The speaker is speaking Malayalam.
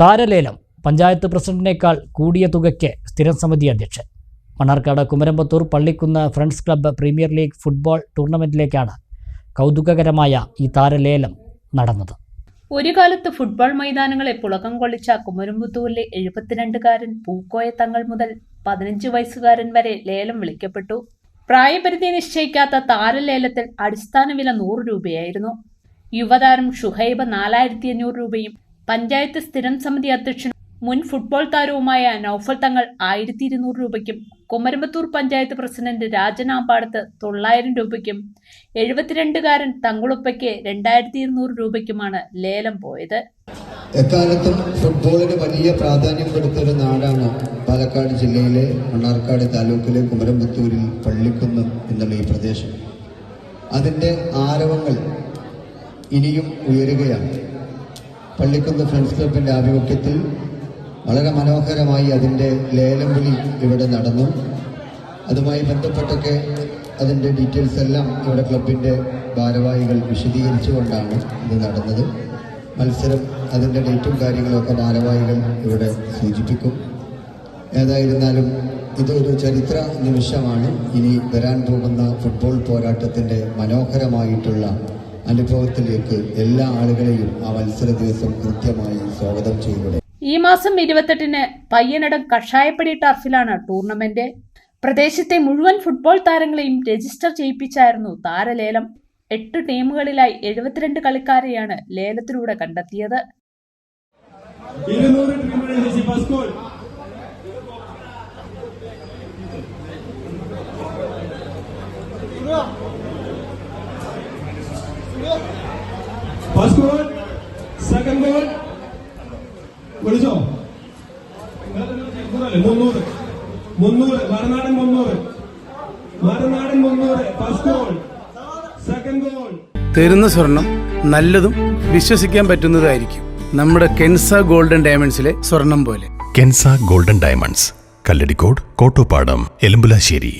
താരലേലം. പഞ്ചായത്ത് പ്രസിഡന്റിനേക്കാൾ കൂടിയ തുകയ്ക്ക് സ്ഥിരം സമിതി അധ്യക്ഷൻ. Mannarkkad Kumaramputhur Pallikkunnu friends club premier league football ടൂർണമെന്റിലേക്കാണ് കൗതുകകരമായ ഈ താരലേലം നടന്നത്. ഒരു കാലത്ത് ഫുട്ബോൾ മൈതാനങ്ങളെ പുളകം കൊള്ളിച്ച കുമരമ്പത്തൂരിലെ എഴുപത്തിരണ്ടുകാരൻ പൂക്കോയ തങ്ങൾ മുതൽ പതിനഞ്ച് വയസ്സുകാരൻ വരെ ലേലം വിളിക്കപ്പെട്ടു. പ്രായപരിധി നിശ്ചയിക്കാത്ത താരലേലത്തിൽ അടിസ്ഥാന വില നൂറ് രൂപയായിരുന്നു. യുവതാരം ഷുഹൈബ് നാലായിരത്തി അഞ്ഞൂറ് രൂപയും പഞ്ചായത്ത് സ്ഥിരം സമിതി അധ്യക്ഷൻ മുൻ ഫുട്ബോൾ താരവുമായ നൌഫൽ തങ്ങൾ ആയിരത്തി ഇരുന്നൂറ് രൂപയ്ക്കും കുമരമ്പത്തൂർ പഞ്ചായത്ത് പ്രസിഡന്റ് രാജനാമ്പാടത്ത് തൊള്ളായിരം രൂപയ്ക്കും എഴുപത്തിരണ്ടുകാരൻ തങ്ങളുപ്പയ്ക്ക് രണ്ടായിരത്തി ഇരുന്നൂറ് രൂപയ്ക്കുമാണ് ലേലം പോയത്. എക്കാലത്തും ഫുട്ബോളിന് വലിയ പ്രാധാന്യം കൊടുത്തൊരു നാടാണ് പാലക്കാട് ജില്ലയിലെ മണ്ണാർക്കാട് താലൂക്കിലെ കുമരമ്പത്തൂരിൽ പള്ളിക്കുന്ന് എന്നുള്ള ഈ പ്രദേശം. അതിന്റെ ആരവങ്ങൾ ഇനിയും ഉയരുകയാണ്. പള്ളിക്കുന്ന് ഫ്രണ്ട്സ് ക്ലബിന്റെ ആഭിമുഖ്യത്തിൽ വളരെ മനോഹരമായി അതിന്റെ ലേലം വിളി ഇവിടെ നടന്നു. അതുമായി ബന്ധപ്പെട്ടൊക്കെ അതിന്റെ ഡീറ്റെയിൽസ് എല്ലാം ഇവിടെ ക്ലബിന്റെ ഭാരവാഹികൾ വിശദീകരിച്ചുകൊണ്ടാണ് ഇത് നടന്നത്. മത്സരം അതിന്റെ ഡേറ്റും കാര്യങ്ങളൊക്കെ ഭാരവാഹികൾ ഇവിടെ സൂചിപ്പിക്കും. ഏതായിരുന്നാലും ഇതൊരു ചരിത്ര നിമിഷമാണ്. ഇനി വരാൻ പോകുന്ന ഫുട്ബോൾ പോരാട്ടത്തിന്റെ മനോഹരമായിട്ടുള്ള അനുഭവത്തിലേക്ക് എല്ലാ ആളുകളെയും ആ മത്സര ദിവസം കൃത്യമായി സ്വാഗതം ചെയ്യുന്നത് ഈ മാസം ഇരുപത്തെട്ടിന് പയ്യനടം കഷായപ്പടി ടർഫിലാണ് ടൂർണമെന്റ്. പ്രദേശത്തെ മുഴുവൻ ഫുട്ബോൾ താരങ്ങളെയും രജിസ്റ്റർ ചെയ്യിപ്പിച്ചായിരുന്നു താരലേലം. എട്ട് ടീമുകളിലായി എഴുപത്തിരണ്ട് കളിക്കാരെയാണ് ലേലത്തിലൂടെ കണ്ടെത്തിയത്. ഇരുന്നൂറ് ടീമുകളിൽ goal, second first goal second goal വിളിച്ചോ മുന്നൂറ്. മുന്നൂറ് മറുനാടൻ മുന്നൂറ്. മറുനാടൻ മുന്നൂറ്. ഫസ്റ്റ് ഗോൾ സെക്കൻഡ് ഗോൾ തരുന്ന സ്വർണം നല്ലതും വിശ്വസിക്കാൻ പറ്റുന്നതായിരിക്കും. നമ്മുടെ കെൻസ ഗോൾഡൻ ഡയമണ്ട്സിലെ സ്വർണം പോലെ. Kensa golden diamonds. Kalladikode Kottoppadam Elambulassery.